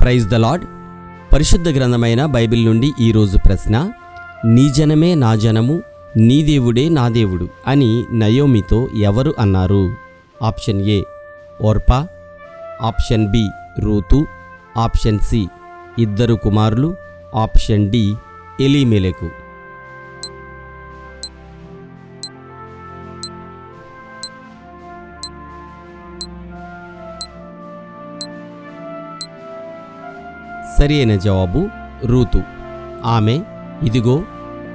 Praise the lord పరిశుద్ధ గ్రంథమైన Bible నుండి ఈరోజు ప్రశ్న నీ జనమే నా జనము నీ దేవుడే నా దేవుడు అని నయోమితో ఎవరు అన్నారు? Option A Orpah option B Ruth option C ఇద్దరు కుమారులు ఆప్షన్ డి ఎలీమెలకు. సరియైన జవాబు రూతు. ఆమె ఇదిగో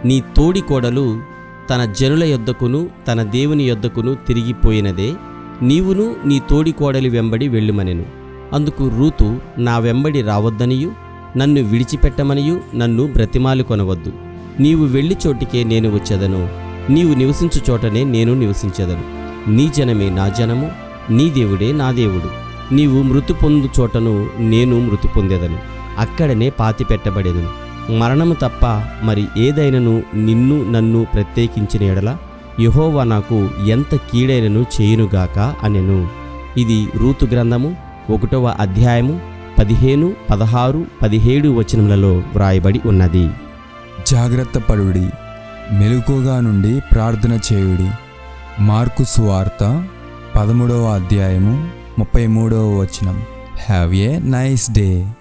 నీ తోడి కోడలు తన జనుల యొద్దకును తన దేవుని యొద్దకును తిరిగిపోయినదే నీవును నీ తోడి కోడలి వెంబడి వెళ్ళుమనెను. అందుకు రూతు నా వెంబడి రావద్దనియు నన్ను విడిచిపెట్టమనియు నన్ను బ్రతిమాలు కొనవద్దు. నీవు వెళ్ళి చోటికే నేను వచ్చేదను. నీవు నివసించు చోటనే నేను నివసించెదను. నీ జనమే నా జనము నీ దేవుడే నా దేవుడు. నీవు మృతి పొందు చోటను నేను మృతి పొందేదను. అక్కడనే పాతి పెట్టబడేదను మరణము తప్ప మరి ఏదైనను నిన్ను నన్ను ప్రత్యేకించిన ఎడల యహోవా నాకు ఎంత కీడైనను చేయునుగాక అనెను. ఇది రూతు గ్రంథము ఒకటవ అధ్యాయము పదిహేను పదహారు పదిహేడు వచనములలో వ్రాయబడి ఉన్నది. జాగ్రత్త పడుడి మెలుకుగా నుండి ప్రార్థన చేయుడి. మార్కు సువార్త పదమూడవ అధ్యాయము ముప్పై మూడవ వచనం. Have a nice day.